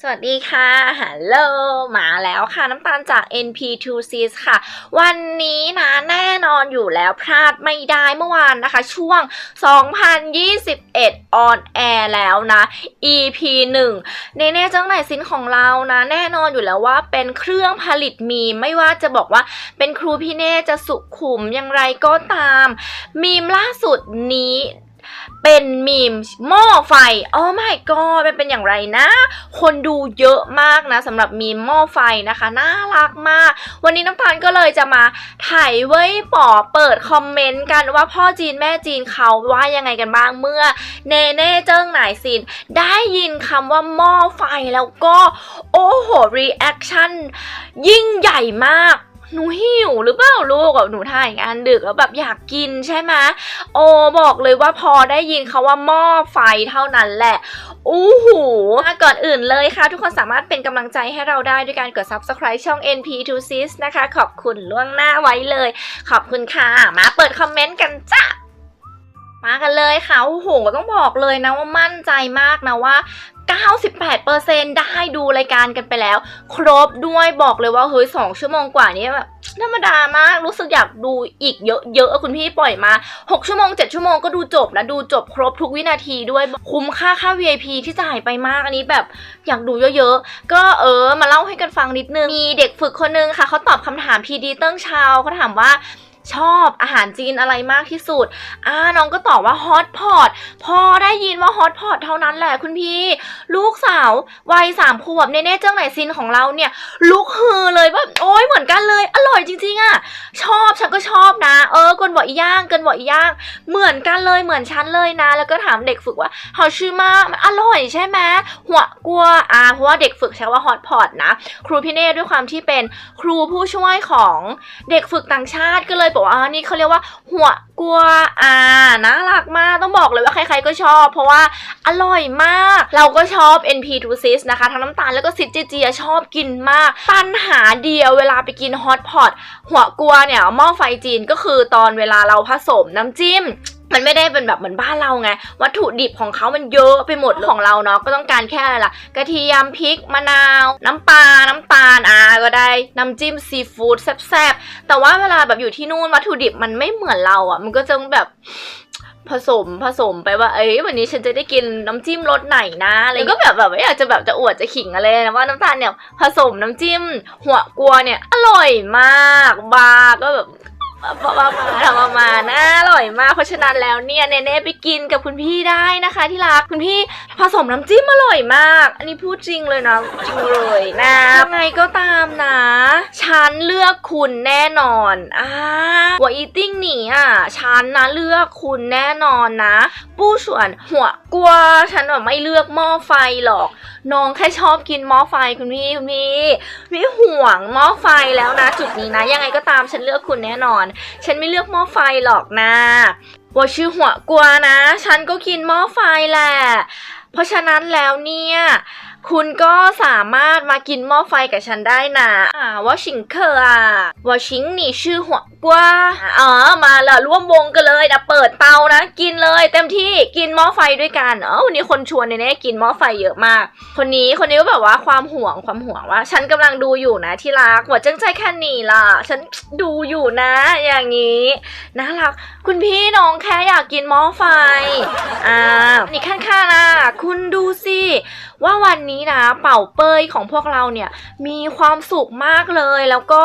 สวัสดีค่ะ ฮัลโหล มาแล้วค่ะ น้ำตาลจาก NP2Cs ค่ะ วันนี้นะแน่นอนอยู่แล้วพลาดไม่ได้เมื่อวานนะคะ ช่วง 2021 on air แล้วนะ EP 1เนเน่จังไหนซินของเรานะ แน่นอนอยู่แล้วว่าเป็นเครื่องผลิตมีมไม่ว่าจะบอกว่าเป็นครูพี่เน่จะสุขุมอย่างไรก็ตาม มีมล่าสุดนี้ เป็นมีมหม้อไฟโอ้ my god มันเป็นอย่างไรนะ คนดูเยอะมากนะสำหรับมีมหม้อไฟนะคะ น่ารักมาก วันนี้น้ำตาลก็เลยจะมาถ่ายไว้ป๋อเปิดคอมเมนต์กันว่าพ่อจีนแม่จีนเขาว่ายังไงกันบ้างเมื่อเนเน่เจิ้งหนายซินได้ยินคำว่าหม้อไฟแล้วก็ โอ้โหรีแอคชั่นยิ่งใหญ่มาก หนูหิวหรือเปล่าลูกแบบหนูถ่ายงานดึกแล้วแบบอยากกินใช่ไหมโอบอกเลยว่าพอได้ยินเขาว่าหม้อไฟเท่านั้นแหละอู้หูก่อนอื่นเลยค่ะ ทุกคนสามารถเป็นกำลังใจให้เราได้ด้วยการกด subscribe ช่อง NP2Sis นะคะ ขอบคุณล่วงหน้าไว้เลย ขอบคุณค่ะ มาเปิดคอมเมนต์กันจ้า มากันเลยค่ะ โอ้โห ต้องบอกเลยนะว่ามั่นใจมากนะว่า 98%ได้ดูรายการกันไปแล้ว ครบด้วยบอกเลยว่าเฮ้ย 2 ชั่วโมงกว่านี้แบบธรรมดามากรู้สึกอยากดูอีกเยอะๆคุณพี่ปล่อยมา 6 ชั่วโมง 7 ชั่วโมงก็ดูจบนะดูจบครบทุกวินาทีด้วยคุ้มค่าค่า VIP ที่จ่ายไปมากอันนี้แบบอยากดูเยอะๆ ก็เออมาเล่าให้กันฟังนิดนึง มีเด็กฝึกคนนึงค่ะเขาตอบคำถามพีดีเติ้งชาวเขาถามว่า ชอบอาหารจีนอะไรมากที่สุด อ่าน้องก็ตอบว่าฮอตพอตพอได้ยินว่าฮอตพอตเท่านั้นแหละคุณพี่ ลูกสาววัยสามขวบเนเน่เจ้าไหนซินของเราเนี่ยลุกฮือเลยแบบโอ้ยเหมือนกันเลยอร่อย จริงๆอะ่ะชอบฉันก็ชอบนะ เออกันบอกอีย่างกันบอกอีย่าง เหมือนกันเลยเหมือนฉันเลยนะ แล้วก็ถามเด็กฝึกว่าเฮาชื่อมากอร่อยใช่ไหมหัวกลัวอ่าเพราะว่าเด็กฝึกใช้ว่าฮอตพอตนะ ครูพี่เน่ด้วยความที่เป็นครูผู้ช่วยของเด็กฝึกต่างชาติก็เลยบอกว่านี่เขาเรียกว่า หัวกลัวอ่าน่ารักมากต้องบอกเลยว่าใครๆก็ชอบ เพราะว่าอร่อยมาก เราก็ชอบ NP2Sis นะคะ ทั้งน้ำตาลแล้วก็ซิดเจเจียชอบกินมาก ปัญหาเดียวเวลาไปกินฮอตพอตหัวกลัวเนี่ยหม้อไฟจีนก็คือตอนเวลาเราผสมน้ำจิ้มมันไม่ได้เป็นแบบเหมือนบ้านเราไง วัตถุดิบของเขามันเยอะไปหมดของเราเนาะก็ต้องการแค่อะไรล่ะ กระเทียมพริกมะนาว น้ำปลาน้ำตาลอ่าก็ได้น้ำจิ้มซีฟู้ดแซ่บๆแต่ว่าเวลาแบบอยู่ที่นู่นวัตถุดิบมันไม่เหมือนเราอะ มันก็จะแบบ ผสมผสมไปว่า เอ้ยวันนี้ฉันจะได้กินน้ำจิ้มรสไหนนะอะไรก็แบบแบบไม่อยากจะแบบจะอวดจะขิงอะไรนะว่าน้ำตาลเนี่ยผสมน้ำจิ้ม หัวกลัวเนี่ยอร่อยมากบาร์ก็แบบ มามามาทำมามานะอร่อยมาก เพราะฉะนั้นแล้วเนี่ยเนเน่ไปกินกับคุณพี่ได้นะคะ ที่รักคุณพี่ผสมน้ำจิ้มอร่อยมาก อันนี้พูดจริงเลยนะจริงเลยนะยังไงก็ตามนะฉันเลือกคุณแน่นอนอ่าหัวอีติ้งหนีอะฉันนะเลือกคุณแน่นอนนะ ปู้ส่วนหัวกลัวฉันแบบไม่เลือกหม้อไฟหรอก น้องแค่ชอบกินหม้อไฟคุณพี่คุณพี่ไม่ห่วงหม้อไฟแล้วนะ จุดนี้นะ ยังไงก็ตามฉันเลือกคุณแน่นอนฉันไม่เลือกหม้อไฟหรอกนะว่าชื่อหัวกลัวนะ ฉันก็กินหม้อไฟแหละ เพราะฉะนั้นแล้วเนี่ย คุณก็สามารถมากินหม้อไฟกับฉันได้นะอ่าว่าชิงเคออะว่าชิงนี่ชื่อหัวกว่าอ๋อมาละร่วมวงกันเลยนะเปิดเตานะกินเลย เต็มที่กินหม้อไฟด้วยกันเออวันนี้คนชวนเนี่ยกินหม้อไฟเยอะมาก คนนี้คนนี้ก็แบบว่าความห่วงความห่วงว่า ฉันกำลังดูอยู่นะที่รักหัวจังใจแค่นี้ล่ะ ฉันดูอยู่นะ อย่างนี้น่ารักคุณพี่น้องแค่อยากกินหม้อไฟอ่านี่ข้างๆนะคุณดูสิ ว่าวันนี้นะเป่าเปยของพวกเราเนี่ยมีความสุขมากเลย แล้วก็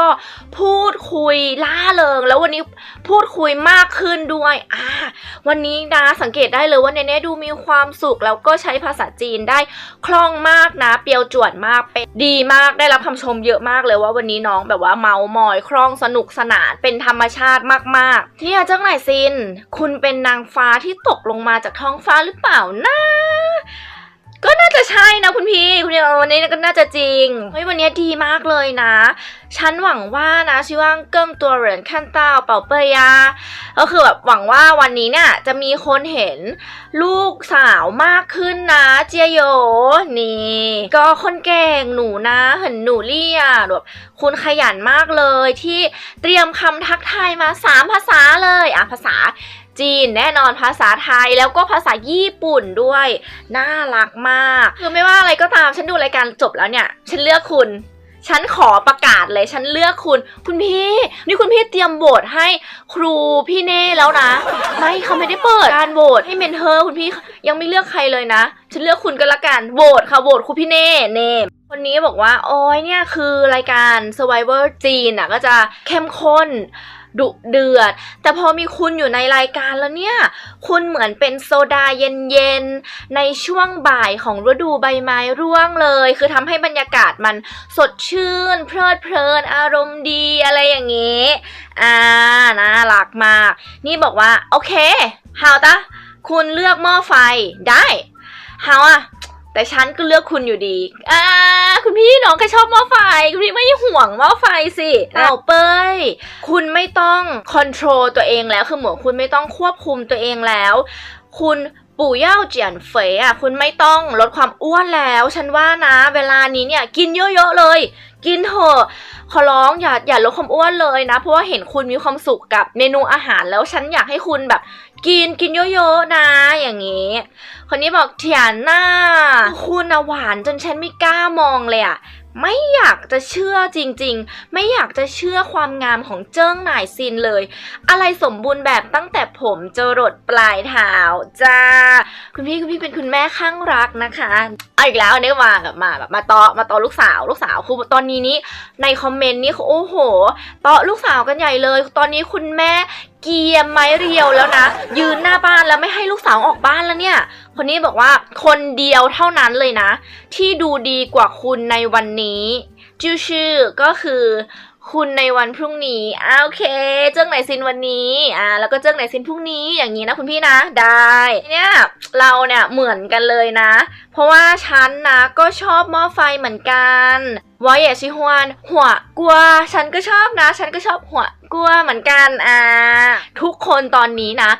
พูดคุยล่าเริง แล้ววันนี้พูดคุยมากขึ้นด้วยอ่าวันนี้นะสังเกตได้เลยว่าเนเน่ดูมีความสุข แล้วก็ใช้ภาษาจีนได้คล่องมากนะ เปียวจวดมากเป็นดีมากได้รับคำชมเยอะมากเลยว่าวันนี้น้องแบบว่าเมามอยคล่องสนุกสนานเป็นธรรมชาติมากๆเนี่ยเจ้าไหนายซิน คุณเป็นนางฟ้าที่ตกลงมาจากท้องฟ้าหรือเปล่านะ ก็น่าจะใช่นะคุณพี่คุณพี่วันนี้ก็น่าจะจริงเฮ้ยวันนี้ดีมากเลยนะ ฉันหวังว่านะชิว่างเกิ้งตัวเหรินขั้นเต้าเป่าเปยยาก็คือแบบหวังว่าวันนี้เนี่ยจะมีคนเห็นลูกสาวมากขึ้นนะเจียโยนี่ ก็คนเก่งหนูนะเห็นหนูเรียแบบคุณขยันมากเลยที่เตรียมคำทักทายมาสามภาษาเลยอะภาษา จีนแน่นอนภาษาไทยแล้วก็ภาษาญี่ปุ่นด้วย น่ารักมาก คือไม่ว่าอะไรก็ตามฉันดูรายการจบแล้วเนี่ย ฉันเลือกคุณฉันขอประกาศเลยฉันเลือกคุณ คุณพี่ นี่คุณพี่เตรียมโหวตให้ครูพี่เน่แล้วนะ ไม่เขาไม่ได้เปิดการโหวตให้เมนเทอร์คุณพี่ยังไม่เลือกใครเลยนะ ฉันเลือกคุณก็แล้วกันโหวตค่ะโหวตครูพี่เน่เน่คนนี้บอกว่าโอ้ยเนี่ยคือรายการ Survivor จีนอะก็จะเข้มข้น ดุเดือด แต่พอมีคุณอยู่ในรายการแล้วเนี่ย คุณเหมือนเป็นโซดาเย็นๆ ในช่วงบ่ายของฤดูใบไม้ร่วงเลย คือทำให้บรรยากาศมันสดชื่น เพลิดเพลิน อารมณ์ดีอะไรอย่างงี้ อ่า น่ารักมาก นี่บอกว่า โอเคฮาวตะคุณเลือกหม้อไฟได้ฮาวอะ แต่ฉันก็เลือกคุณอยู่ดี อ่า คุณพี่น้องก็ชอบหม้อไฟ คุณพี่ไม่ห่วงหม้อไฟสิเอาเป้ย คุณไม่ต้องคอนโทรลตัวเองแล้ว คือเหมือนคุณไม่ต้องควบคุมตัวเองแล้ว คุณปู่เย่าเจียนเฟยอะ คุณไม่ต้องลดความอ้วนแล้ว ฉันว่านะ เวลานี้เนี่ย กินเยอะๆเลย กินเถอะขอร้องอย่าอย่าลดความอ้วนเลยนะ เพราะว่าเห็นคุณมีความสุขกับเมนูอาหารแล้วฉันอยากให้คุณแบบ กินกินเยอะๆนะ อย่างนี้ คนนี้บอกเถียนหน้า คุณอะหวานจนฉันไม่กล้ามองเลยอะไม่อยากจะเชื่อจริงๆ ไม่อยากจะเชื่อความงามของเจิ้งหน่ายซินเลย อะไรสมบูรณ์แบบตั้งแต่ผมจรดปลายเท้าจ้า คุณพี่คุณพี่เป็นคุณแม่ข้างรักนะคะเอาอีกแล้วอันนี้มาแบบมาแบบมาตอมาตอลูกสาวลูกสาวคือตอนนี้นี้ในคอมเมนต์นี่โอ้โหตอลูกสาวกันใหญ่เลย ตอนนี้คุณแม่ เกียมไม้เรียวแล้วนะ ยืนหน้าบ้านแล้วไม่ให้ลูกสาวออกบ้านแล้วเนี่ย คนนี้บอกว่าคนเดียวเท่านั้นเลยนะ ที่ดูดีกว่าคุณในวันนี้ ชื่อชื่อก็คือ คุณในวันพรุ่งนี้อ่าโอเค เจิ้งไหนซินวันนี้อ่าแล้วก็เจิ้งไหนซินพรุ่งนี้อย่างนี้นะคุณพี่นะ ได้เนี่ยเราเนี่ยเหมือนกันเลยนะ เพราะว่าฉันนะก็ชอบหม้อไฟเหมือนกันวอยเยชิฮวนหัวกัว ฉันก็ชอบนะ ฉันก็ชอบหัวกัวเหมือนกันอ่าทุกคนตอนนี้นะ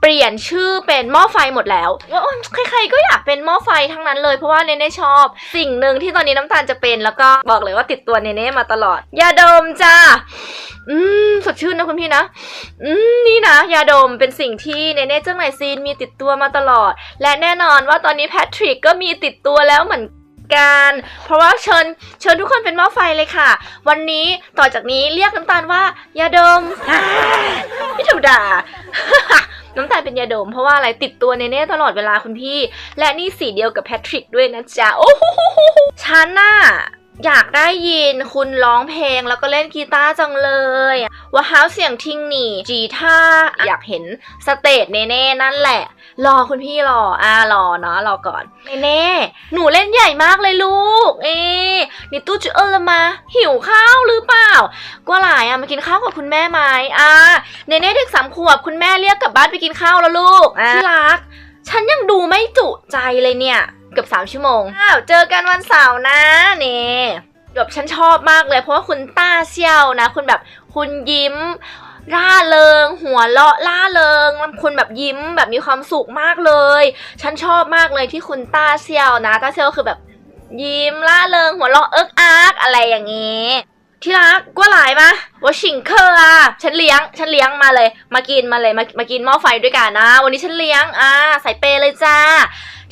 เปลี่ยนชื่อเป็นหม้อไฟหมดแล้วว่าใครๆก็อยากเป็นหม้อไฟทั้งนั้นเลยเพราะว่าเนเน่ชอบ สิ่งหนึ่งที่ตอนนี้น้ำตาลจะเป็นแล้วก็บอกเลยว่าติดตัวเนเน่มาตลอดยาดมจ้าอืมสดชื่นนะคุณพี่นะ อืมนี่นะยาดมเป็นสิ่งที่เนเน่เจ้าไหนซีนมีติดตัวมาตลอด และแน่นอนว่าตอนนี้แพทริกก็มีติดตัวแล้วเหมือนกันเพราะว่าเชิญเชิญทุกคนเป็นหม้อไฟเลยค่ะ วันนี้ต่อจากนี้เรียกน้ำตาลว่ายาดมไม่ถูกด่า น้ำตาลเป็นยาดมเพราะว่าอะไรติดตัวเนเน่ตลอดเวลาคุณพี่ และนี่สีเดียวกับแพทริกด้วยนะจ๊ะโอ้โหฉันน่ะอยากได้ยินคุณร้องเพลงแล้วก็เล่นกีตาร์จังเลยว่าฮาวเสียงทิงหนีจีท่าอยากเห็นสเตจเนเน่นั่นแหละ รอคุณพี่รออ่ารอเนาะรอก่อนเนเน่หนูเล่นใหญ่มากเลยลูก เอ๊ นี่ตู้จุเออละมา หิวข้าวหรือเปล่าก็หลายอะมากินข้าวกับคุณแม่ไหมอ่าเนเน่เด็กสามขวบคุณแม่เรียกกลับบ้านไปกินข้าวแล้วลูกอะที่รัก ฉันยังดูไม่จุใจเลยเนี่ยเกือบสามชั่วโมงอ้าวเจอกันวันเสาร์นะเน่แบบฉันชอบมากเลยเพราะว่าคุณต้าเซี่ยวนะ คุณแบบคุณยิ้มร่าเริง หัวเราะล่าเริงคุณแบบยิ้มแบบมีความสุขมากเลย ฉันชอบมากเลยที่คุณต้าเซี่ยวนะต้าเซี่ยวคือแบบ ยิ้มล่าเริงหัวเราะเอิกอา๊กอะไรอย่างงี้ ที่รักกัวหลายมาว่าชิงเคอร์อะฉันเลี้ยง ฉันเลี้ยงมาเลย มากินมาเลยมามากินหม้อไฟด้วยกันนะ วันนี้ฉันเลี้ยงอ่าใส่เปร์เลยจ้า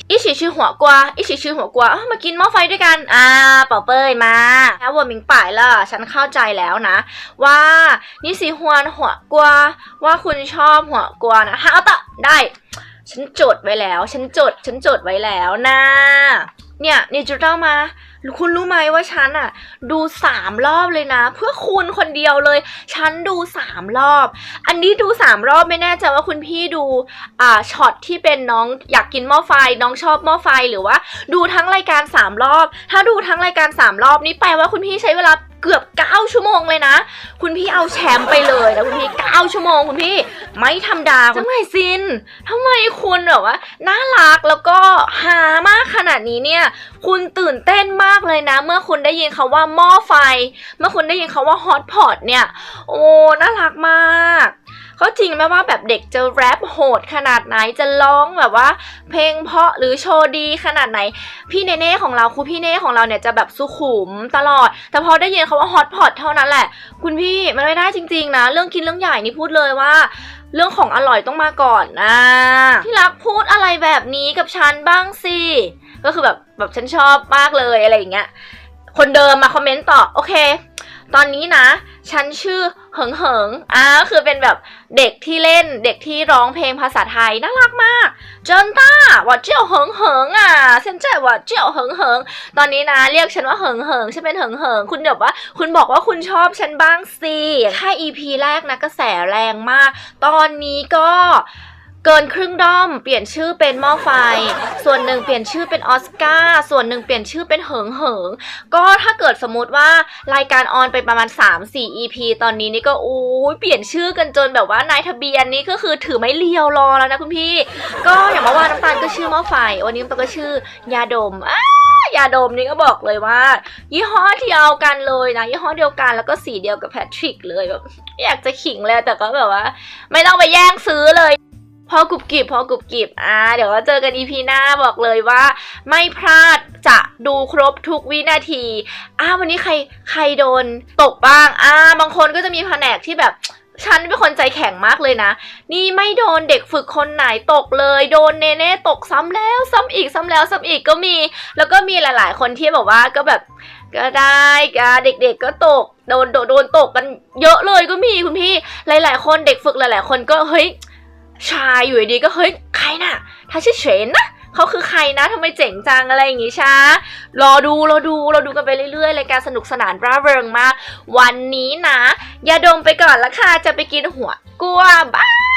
อีฉีชื่อหัวกวาอีฉีชื่อหัวกวาอ้าวมากินหม้อไฟด้วยกัน อ่า เป่าเป้ยมาแล้ววัวมิงป่ายล่ะ ฉันเข้าใจแล้วนะ ว่านี่สีฮวนหัวกวาว่าคุณชอบหัวกวานะฮะเอาตะได้ ฉันจดไว้แล้ว ฉันจด ฉันจดไว้แล้วนะ เนี่ยนี่จุดเล่ามา คุณรู้ไหมว่าฉันอะดูสามรอบเลยนะ เพื่อคุณคนเดียวเลย ฉันดูสามรอบ อันนี้ดูสามรอบไม่แน่ใจว่าคุณพี่ดูอ่าช็อตที่เป็นน้องอยากกินหม้อไฟ น้องชอบหม้อไฟหรือว่า ดูทั้งรายการสามรอบ ถ้าดูทั้งรายการสามรอบนี่แปลว่าคุณพี่ใช้เวลา เกือบเก้าชั่วโมงเลยนะ คุณพี่เอาแชมป์ไปเลยนะคุณพี่เก้าชั่วโมงคุณพี่ไม่ธรรมดาคุณไม่ซินทำไมคุณแบบว่าน่ารักแล้วก็ฮามากขนาดนี้เนี่ย คุณตื่นเต้นมากเลยนะ เมื่อคุณได้ยินคาว่าหม้อไฟ เมื่อคุณได้ยินคาว่าฮอตพอตเนี่ย โอ้ น่ารักมาก ก็จริงไหมว่าแบบเด็กจะแรปโหดขนาดไหนจะร้องแบบว่า เพลงเพราะหรือโชว์ดีขนาดไหน พี่เนเน่ของเราครูพี่เน่ของเราเนี่ยจะแบบสุขุมตลอด แต่พอได้ยินคาว่าฮอตพอตเท่านั้นแหละ คุณพี่มันไม่ได้จริง ๆ นะ เรื่องกินเรื่องใหญ่นี่พูดเลยว่าเรื่องของอร่อยต้องมาก่อนนะที่รักพูดอะไรแบบนี้กับฉันบ้างสิ ก็คือแบบแบบฉันชอบมากเลยอะไรอย่างเงี้ย คนเดิมมาคอมเมนต์ต่อ โอเค ตอนนี้นะ ฉันชื่อ เหิงเหิงอ่าคือเป็นแบบเด็กที่เล่นเด็กที่ร้องเพลงภาษาไทยน่ารักมากเจินต้าว่าเจียวเหิงเหิงอะเซนเจว่าเจียวเหิงเหิงตอนนี้นะเรียกฉันว่าเหิงเหิงฉันเป็นเหิงเหิงคุณแบบว่า คุณบอกว่าคุณชอบฉันบ้างสิแค่ EP แรกนะกระแสแรงมาก ตอนนี้ก็ เกินครึ่งด้อมเปลี่ยนชื่อเป็นหม้อไฟ ส่วนหนึ่งเปลี่ยนชื่อเป็นออสการ์ส่วนหนึ่งเปลี่ยนชื่อเป็นเหิงเหิงก็ถ้าเกิดสมมติว่ารายการออนไปประมาณ 3-4 EP ตอนนี้นี่ก็อู้ยเปลี่ยนชื่อกันจนแบบว่านายทะเบียนนี่ก็คือถือไม่เลียวรอแล้วนะคุณพี่ ก็อย่างเมื่อวานน้ำตาลก็ชื่อหม้อไฟ วันนี้น้ำตาลก็ชื่อยาดมอ้ายาดมนี่ก็บอกเลยว่า ยี่ห้อเดียวกันเลยนะยี่ห้อเดียวกันแล้วก็สีเดียวกับแพทริกเลยแบบอยากจะขิงเลยแต่ก็แบบว่า ไม่ต้องไปแย่งซื้อเลย พอกรุบกริบพอกรุบกริบอ่าเดี๋ยวก็เจอกันอีพีหน้าบอกเลยว่า ไม่พลาดจะดูครบทุกวินาทีอ้าวันนี้ใครใครโดนตกบ้างอ่าบางคนก็จะมีแผนกที่แบบฉันเป็นคนใจแข็งมากเลยนะ นี่ไม่โดนเด็กฝึกคนไหนตกเลย โดนเนเน่ตกซ้ำแล้ว ซ้ำอีกซ้ำแล้วซ้ำอีกก็มี แล้วก็มีหลาย ๆ คนที่แบบว่าก็แบบก็ได้ก็เด็ก ๆ ก็ตกโดนโดนโดนตกกันเยอะเลยก็มีคุณพี่ หลาย ๆ คนเด็กฝึกหลาย ๆ คนก็เฮ้ย ชายอยู่ดีๆก็เฮ้ยใครน่ะถ้าชื่อเฉนนะเขาคือใครนะทำไมเจ๋งจังอะไรอย่างงี้ช้ารอดูรอดูรอดูกันไปเรื่อยๆรายการสนุกสนานร่าเริงมาก วันนี้นะ อย่าดมไปก่อนละค่ะ จะไปกินหัวกลัวบ้า